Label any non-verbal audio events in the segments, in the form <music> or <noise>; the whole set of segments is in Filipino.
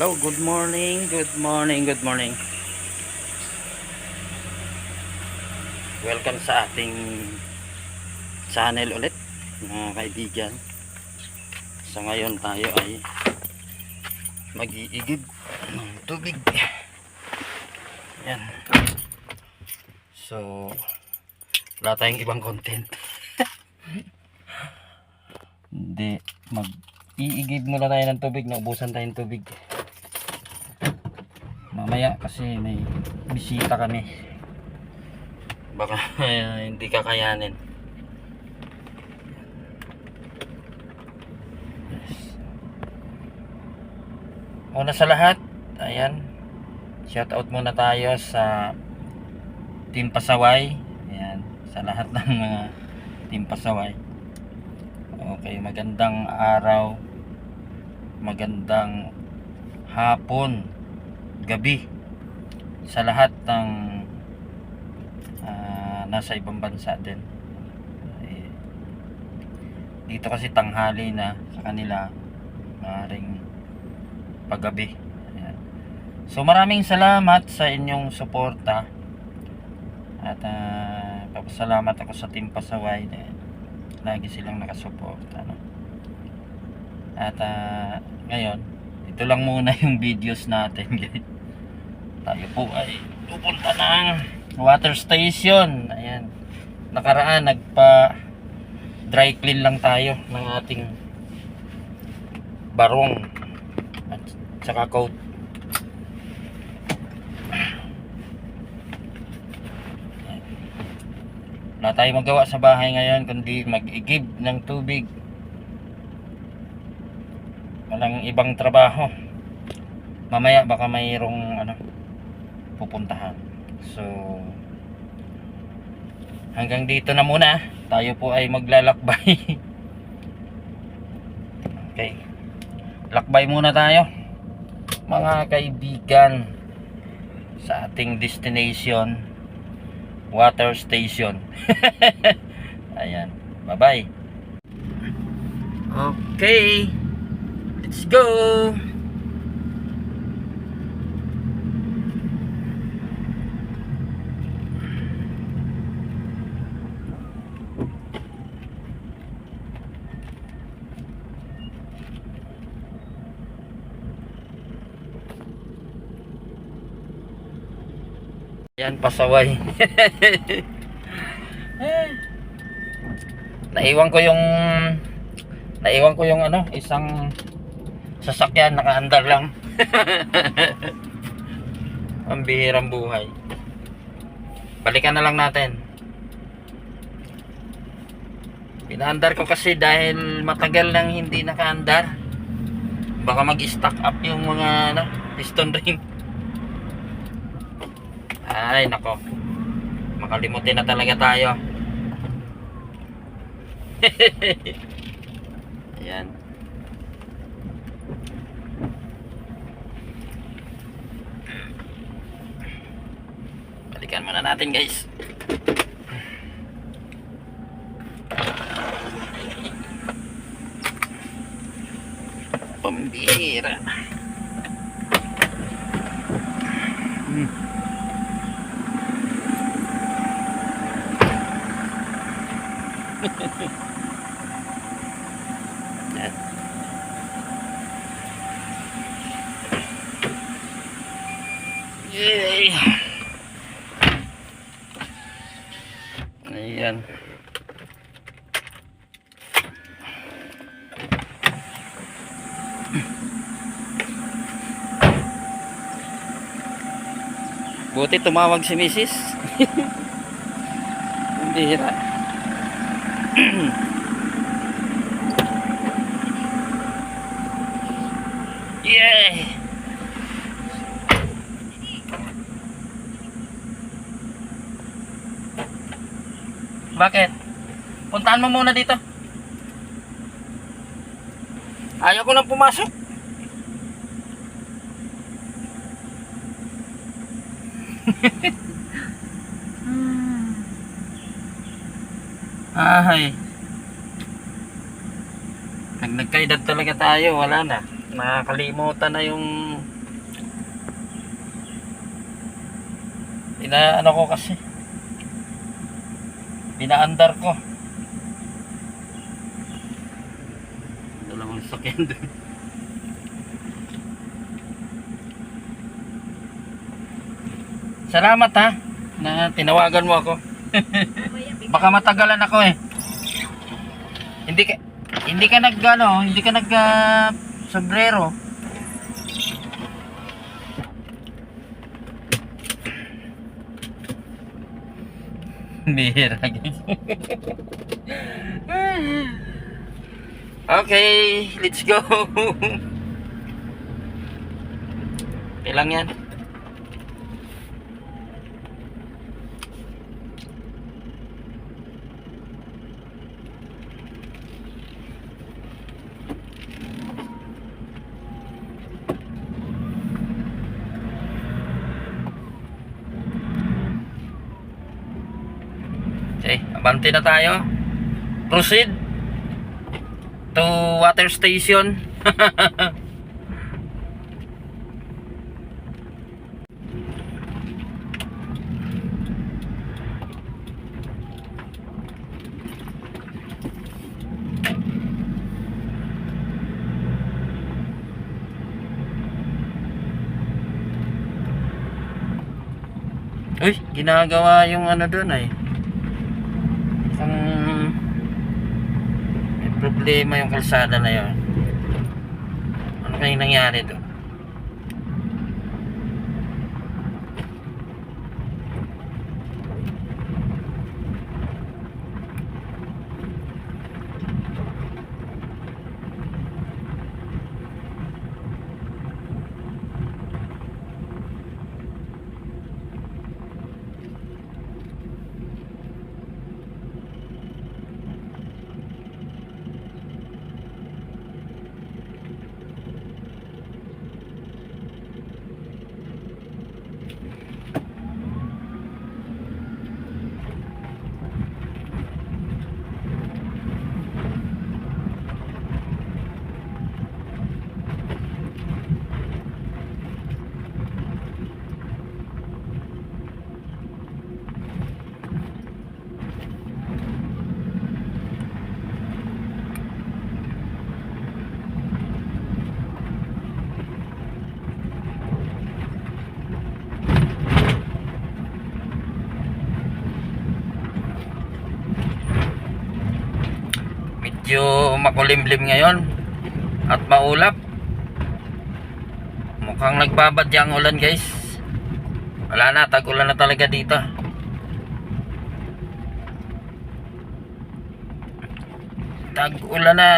Hello, good morning, good morning, good morning. Welcome sa ating channel ulit, mga kaibigan. Sa ngayon tayo ay mag-iigib ng tubig. Yan. So, wala tayong ibang content. <laughs> Hindi, mag-iigib muna tayo ng tubig, naubusan tayong tubig. Mamaya kasi may bisita kami. Baka eh, hindi kakayanin. Yes. Una sa lahat, ayan. Shout out muna tayo sa Team Pasaway. Ayan, sa lahat <laughs> ng mga Team Pasaway. Okay, magandang araw. Magandang hapon, gabi sa lahat ng ah, nasa ibang bansa din. Eh, dito kasi tanghali na sa kanila maaaring paggabi. So maraming salamat sa inyong suporta. At ah, papasalamat ako sa Team Pasaway dahil lagi silang nakasuporta. No? At ah, ngayon, ito lang muna yung videos natin. guys. Tayo po ay pupunta ng water station. Ayan. Nakaraan, nagpa dry clean lang tayo ng ating barong at saka coat. Wala tayong magawa sa bahay ngayon kundi mag-igib ng tubig. Walang ibang trabaho. Mamaya baka mayroong ano pupuntahan. So hanggang dito na muna. Tayo po ay maglalakbay. <laughs> okay. Lakbay muna tayo. Mga kaibigan sa ating destination water station. <laughs> Ayan. Bye-bye. Okay. Let's go. Yan, pasaway. <laughs> naiwan ko yung naiwan ko yung ano, isang sasakyan nakaandar lang. <laughs> Ang buhay. Balikan na lang natin. Pinaandar ko kasi dahil matagal nang hindi nakaandar. Baka mag-stack up yung mga ano, piston ring. Ay, nako. Makalimutin na talaga tayo. <laughs> Ayan. Balikan muna natin, guys. Pambira. Hmm. Yan. Yay! Ayan. Buti tumawag si Mrs. Hindi hira. Yay! Bakit? Puntahan mo muna dito. Ayaw ko nang pumasok. <laughs> Ay. Nag nagkaedad talaga tayo, wala na. nakalimutan na yung inaano ko kasi pinaandar ko. Dalawang sakyan doon salamat ha na tinawagan mo ako. <laughs> Baka matagalan ako eh. Hindi ka hindi ka nag ano, hindi ka nag ah, sombrero. Bihira okay, let's go. Yan. Abante na tayo. Proceed to water station. <laughs> Uy, ginagawa yung ano doon ay. Isang may problema yung kalsada na yun. Ano kayong nangyari doon? Medyo makulimlim ngayon at maulap. Mukhang nagbabadya ang ulan guys. Wala na, tag-ulan na talaga dito. Tag-ulan na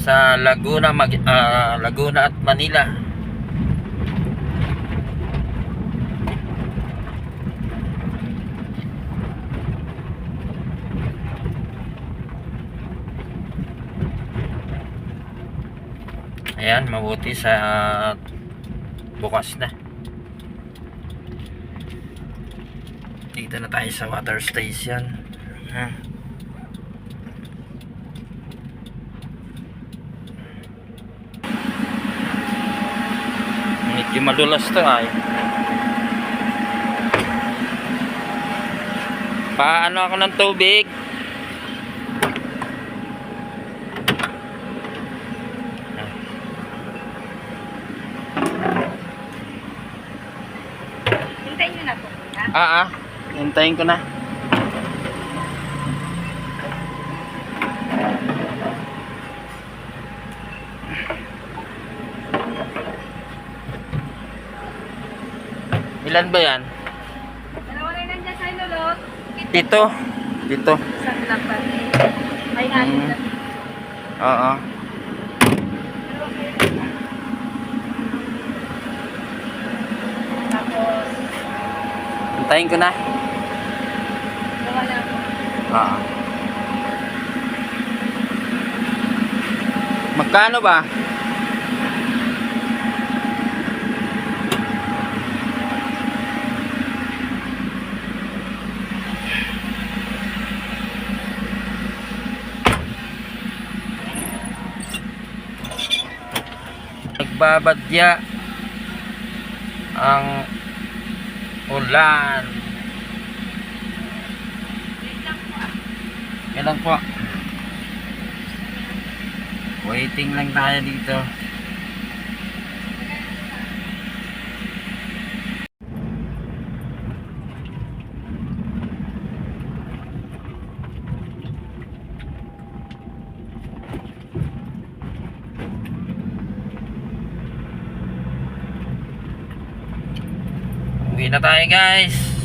sa Laguna, Mag ah, Laguna at Manila. Ayan, mabuti sa bukas na. Dito na tayo sa water station. Ha? Medyo madulas to ay. Paano ako ng tubig? Hintayin nyo na po, kuya. Ah, ah. Hintayin ko na. Ilan ba yan? Dalawa na nandiyan sa inulot. Dito. Dito. Pa rin. Ay, Mm. na. Oo. Tapos, Hintayin ko na. lang. Oo. Magkano ba? nagbabadya ang ulan. Kailan po? Waiting lang tayo dito. Uwi na tayo guys.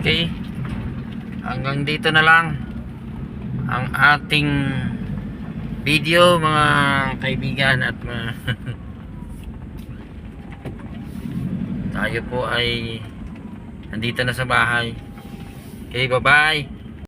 Okay. Hanggang dito na lang ang ating video mga kaibigan at mga <laughs> tayo po ay nandito na sa bahay. Okay, bye-bye.